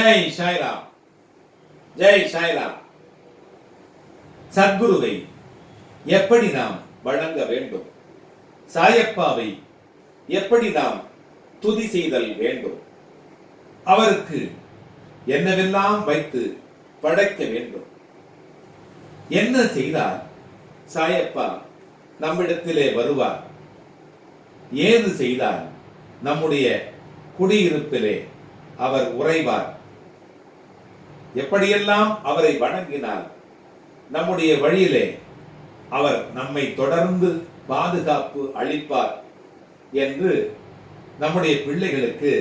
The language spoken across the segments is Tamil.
ஜெய் சாய்ராம். ஜெய் சாய்ராம். சத்குருவை எப்படி நாம் வழங்க வேண்டும்? சாயப்பாவை எப்படி நாம் துதி செய்தல் வேண்டும்? அவருக்கு என்னவெல்லாம் வைத்து படைக்க வேண்டும்? என்ன செய்தால் சாயப்பா? நம்மிடத்திலே வருவார். ஏது செய்தால் நம்முடைய குடியிருப்பிலே அவர் உறைவார். எப்படியெல்லாம் அவரை வணங்கினால் நம்முடைய வழியிலே அவர் நம்மை தொடர்ந்து பாதுகாப்பு அளிப்பார் என்று நம்முடைய பிள்ளைகளுக்கு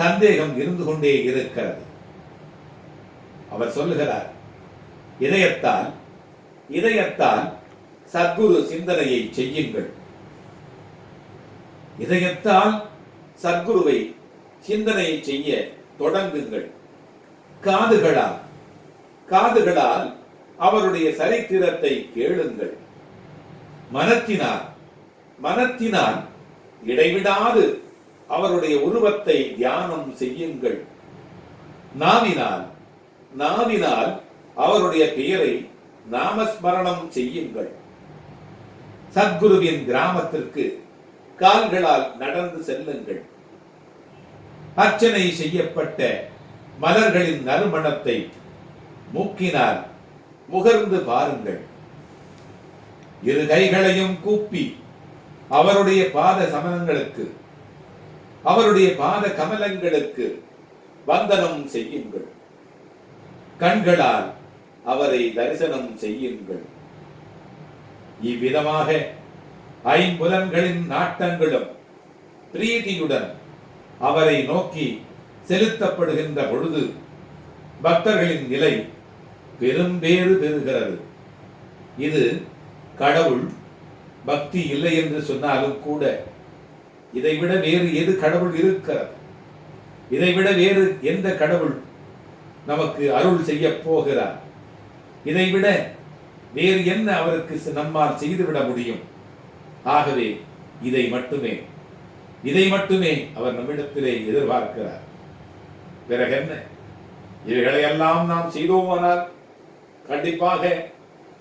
சந்தேகம் இருந்து கொண்டே இருக்கிறது. அவர் சொல்லுகிறார் இதயத்தால் இதயத்தால் சத்குரு சிந்தனையை செய்யுங்கள். இதயத்தால் சத்குருவை சிந்தனையை செய்ய தொடங்குங்கள். காதுகளால். காதுகளால் அவருடைய சரித்திரத்தை கேளுங்கள். மனத்தினால் மனத்தினால் இடைவிடாது அவருடைய உருவத்தை தியானம் செய்யுங்கள். நாவினால் நாவினால் அவருடைய பெயரை நாமஸ்மரணம் செய்யுங்கள். சத்குருவின் கிராமத்திற்கு கால்களால் நடந்து செல்லுங்கள். அர்ச்சனை செய்யப்பட்ட மலர்களின் நறுமணத்தை மூக்கினால் முகர்ந்து பாருங்கள். இரு கைகளையும் கூப்பி அவருடைய பாத சமனங்களுக்கு அவருடைய பாத கமலங்களுக்கு வந்தனம் செய்யுங்கள். கண்களால் அவரை தரிசனம் செய்யுங்கள். இவ்விதமாக ஐம்புலன்களின் நாட்டங்களும் பிரீதியுடன் அவரை நோக்கி செலுத்தப்படுகின்ற பொழுது பக்தர்களின் நிலை பெரும்பேறு பெறுகிறது. இது கடவுள் பக்தி இல்லை என்று சொன்னாலும் கூட இதைவிட வேறு எது கடவுள் இருக்கிறது? இதைவிட வேறு எந்த கடவுள் நமக்கு அருள் செய்ய போகிறார்? இதைவிட வேறு என்ன அவருக்கு நம்மால் செய்துவிட முடியும்? ஆகவே இதை மட்டுமே இதை மட்டுமே அவர் நம்மிடத்திலே எதிர்பார்க்கிறார். பிறகு என்ன? இவைகளையெல்லாம் நாம் செய்தோமானால் கண்டிப்பாக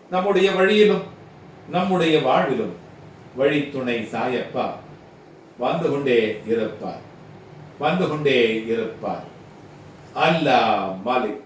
நம்முடைய வழியிலும் நம்முடைய வாழ்விலும் வழித்துணை சாயப்பா வந்து கொண்டே இருப்பார் வந்து கொண்டே இருப்பார் அல்லா மாலிக்.